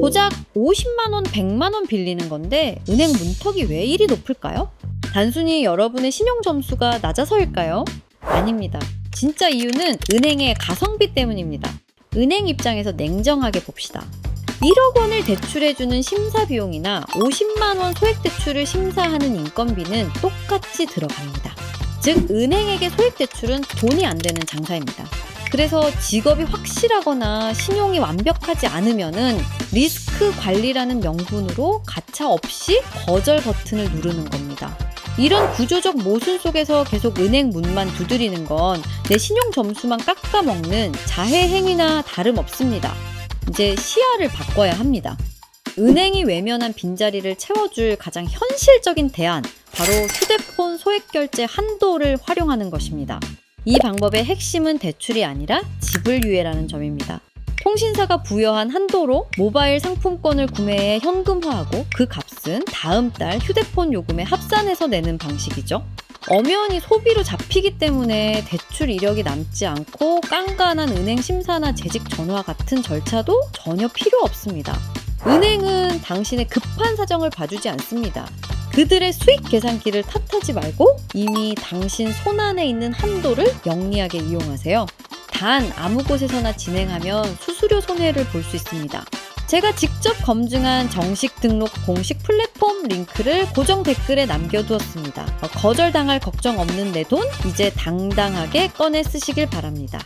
고작 50만원, 100만원 빌리는 건데 은행 문턱이 왜 이리 높을까요? 단순히 여러분의 신용 점수가 낮아서일까요? 아닙니다. 진짜 이유는 은행의 가성비 때문입니다. 은행 입장에서 냉정하게 봅시다. 1억 원을 대출해주는 심사 비용이나 50만 원 소액 대출을 심사하는 인건비는 똑같이 들어갑니다. 즉, 은행에게 소액 대출은 돈이 안 되는 장사입니다. 그래서 직업이 확실하거나 신용이 완벽하지 않으면은 리스크 관리라는 명분으로 가차 없이 거절 버튼을 누르는 겁니다. 이런 구조적 모순 속에서 계속 은행 문만 두드리는 건 내 신용 점수만 깎아먹는 자해 행위나 다름없습니다. 이제 시야를 바꿔야 합니다. 은행이 외면한 빈자리를 채워줄 가장 현실적인 대안, 바로 휴대폰 소액 결제 한도를 활용하는 것입니다. 이 방법의 핵심은 대출이 아니라 지불 유예라는 점입니다. 통신사가 부여한 한도로 모바일 상품권을 구매해 현금화하고 그 값은 다음 달 휴대폰 요금에 합산해서 내는 방식이죠. 엄연히 소비로 잡히기 때문에 대출 이력이 남지 않고 깐깐한 은행 심사나 재직 전화 같은 절차도 전혀 필요 없습니다. 은행은 당신의 급한 사정을 봐주지 않습니다. 그들의 수익 계산기를 탓하지 말고 이미 당신 손안에 있는 한도를 영리하게 이용하세요. 단 아무 곳에서나 진행하면 수수료 손해를 볼 수 있습니다. 제가 직접 검증한 정식 등록 공식 플랫폼 링크를 고정 댓글에 남겨두었습니다. 어, 거절당할 걱정 없는 내 돈 이제 당당하게 꺼내 쓰시길 바랍니다.